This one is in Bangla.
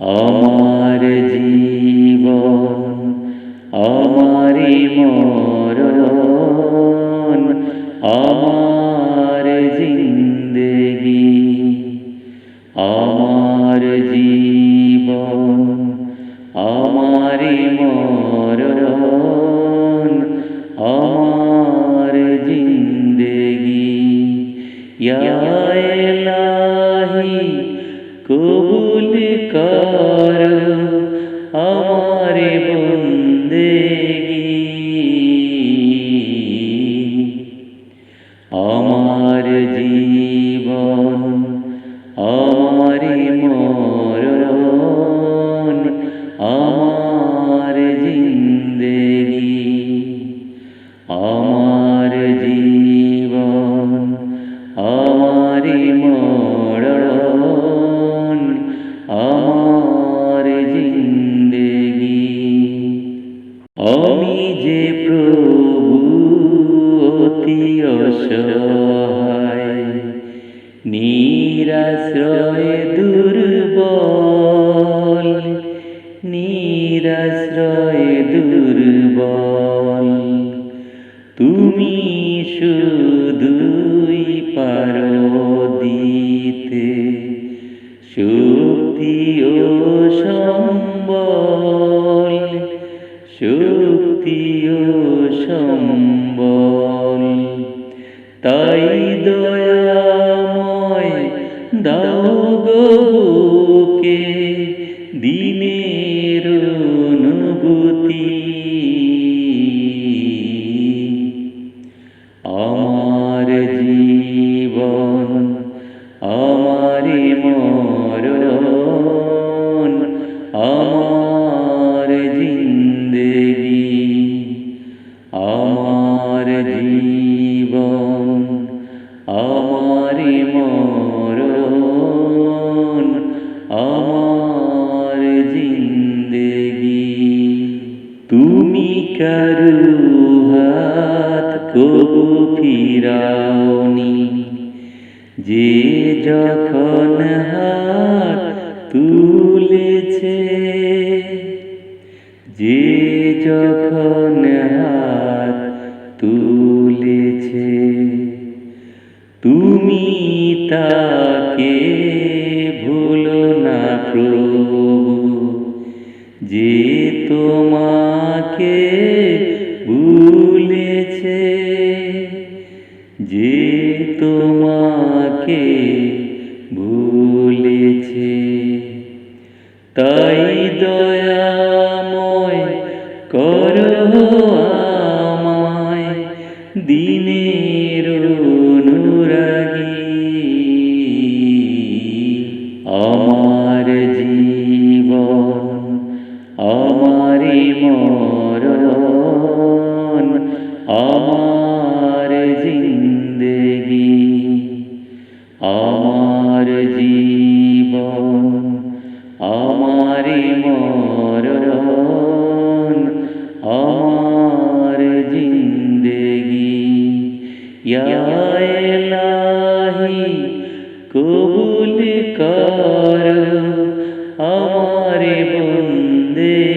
আমার জীব আমার মর আমার জিন্দগি আমার জীব আমার মর আমার জিন্দগি। ইয়া কবুল কর আমার বন্দেগি। আমার জীবন প্রভু অতি অসহায়। নিরাশ্রয় দুর্বল নিরাশ্রয় দুর্বল। তুমি শুধুই পারো দিতে শক্তি ও সম্বল সম্বল। তাই দয়াময় দাও গো আমার জিন্দেগি। তুমি কারু হাত কবু ফিরাওনি। যে যখন হাত তুলেছে, যে যখন হাত তুলেছে, তুমি তাকে যে তোমাকে ভুলেছে যে তোমাকে ভুলেছে তাই দয়াময় করো দিনের অনুরাগী। আমার মরণ আমার জিন্দেগি আমার জীবন আমার মরণ আমার জিন্দেগি। ইলাহি কবুল কর আমার বন্দেগি